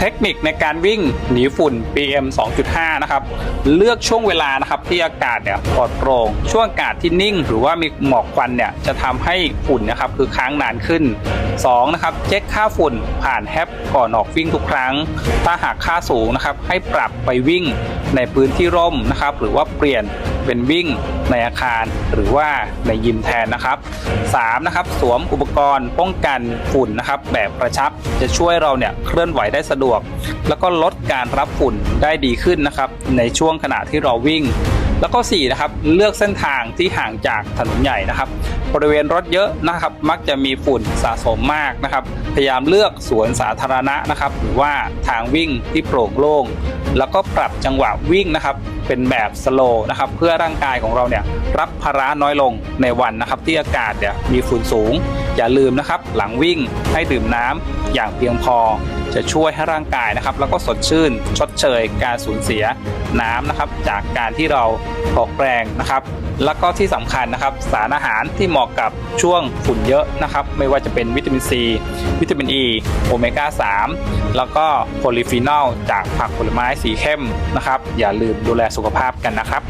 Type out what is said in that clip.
เทคนิคในการวิ่งหนีฝุ่น PM 2.5 นะครับ เลือกช่วงเวลานะครับที่อากาศเนี่ยปลอดโปร่งช่วงอากาศที่นิ่ง หรือว่ามีหมอกควันเนี่ยจะทำให้ฝุ่นนะครับคือค้างนานขึ้น 2. นะครับเช็คค่าฝุ่นผ่านแอปก่อนออกวิ่งทุกครั้ง ถ้าหากค่าสูงนะครับให้ปรับไปวิ่งในพื้นที่ร่มนะครับหรือว่าเปลี่ยน เป็นวิ่งในอาคารหรือว่าในยิมแทนนะครับ 3. นะครับสวมอุปกรณ์ป้องกันฝุ่นนะครับแบบกระชับจะช่วยเราเนี่ยเคลื่อนไหวได้สะดวก แล้วก็ลดการรับฝุ่นได้ดีขึ้นนะครับในช่วงขณะที่เราวิ่ง แล้วก็4นะครับเลือกเส้นทางที่ห่างจากถนนใหญ่นะครับ บริเวณรถเยอะนะครับ มักจะมีฝุ่นสะสมมากนะครับ พยายามเลือกสวนสาธารณะนะครับ หรือว่าทางวิ่งที่โปร่งโล่งแล้วก็ปรับจังหวะวิ่งนะครับ เป็นแบบสโลนะครับ เพื่อร่างกายของเราเนี่ยรับภาระน้อยลงในวันนะครับ ที่อากาศเนี่ยมีฝุ่นสูง อย่าลืมนะครับ หลังวิ่งให้ดื่มน้ำอย่างเพียงพอ จะช่วยให้ร่างกายนะครับ แล้วก็สดชื่น ชดเชย การสูญเสียน้ำนะครับ จากการที่เราออกแรงนะครับ แล้วก็ที่สำคัญนะครับ สารอาหารที่เหมาะกับช่วงฝุ่นเยอะนะครับ ไม่ว่าจะเป็นวิตามินซี วิตามินอ e, ีโอเมก้า 3 แล้วก็โพลีฟีนอลจากผักผลไม้สีเข้มนะครับ อย่าลืมดูแลสุขภาพกันนะครับ